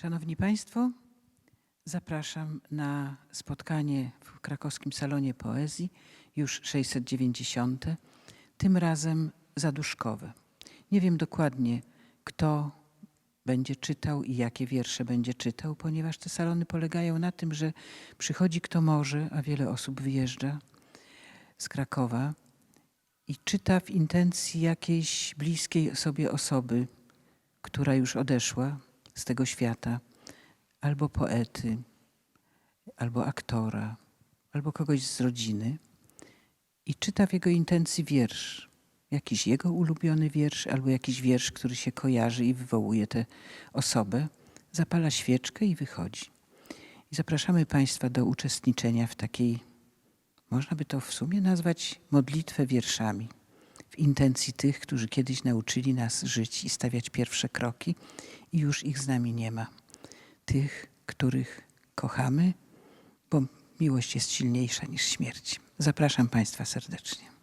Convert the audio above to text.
Szanowni Państwo, zapraszam na spotkanie w krakowskim Salonie Poezji, już 690, tym razem zaduszkowe. Nie wiem dokładnie, kto będzie czytał i jakie wiersze będzie czytał, ponieważ te salony polegają na tym, że przychodzi kto może, a wiele osób wyjeżdża z Krakowa i czyta w intencji jakiejś bliskiej sobie osoby, która już odeszła z tego świata, albo poety, albo aktora, albo kogoś z rodziny i czyta w jego intencji wiersz. Jakiś jego ulubiony wiersz, albo jakiś wiersz, który się kojarzy i wywołuje tę osobę, zapala świeczkę i wychodzi. I zapraszamy Państwa do uczestniczenia w takiej, można by to w sumie nazwać modlitwę wierszami, w intencji tych, którzy kiedyś nauczyli nas żyć i stawiać pierwsze kroki i już ich z nami nie ma. Tych, których kochamy, bo miłość jest silniejsza niż śmierć. Zapraszam Państwa serdecznie.